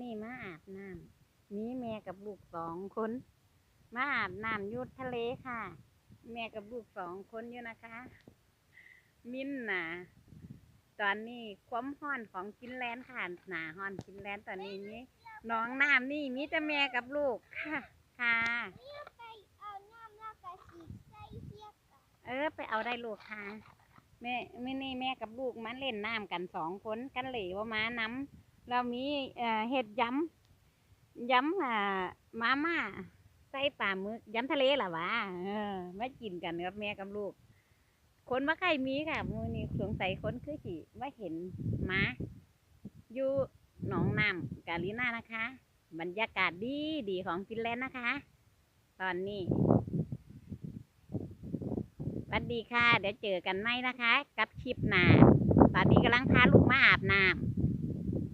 นี่มาอาบน้ำมีแม่กับลูกสองคน มาอาบน้ำยุดทะเลค่ะ แม่กับลูกสองคนอยู่นะคะ มินน่ะตอนนี้ความห้อนของกินแลนค่ะหนาห้อนกินแลนตอนนี้นี่น้องน้ำนี่มีแต่แม่กับลูกค่ะค่ะเอาน้ำแล้วก็ฉีดใส่เทียบกันเออไปเอาได้ลูกค่ะแม่ไม่นี่แม่กับลูกมาเล่นน้ำกันสองคนกันเหลวมาน้ำ เรามีเห็ดยำยำอ่ามาม่าใส่ปลาหมึกยำทะเลหรอวะเออมากินกันกับแม่กับลูก คนมาใครมีค่ะมือนี้สงสัยคนคือสิว่าเห็นมาอยู่หนองน้ำกาลีน่านะคะ บรรยากาศดีดีของฟินแลนด์นะคะ ตอนนี้สวัสดีค่ะ เดี๋ยวเจอกันไหมนะคะ กับคลิปหน้าตอนนี้กำลังพาลูกมาอาบน้ำ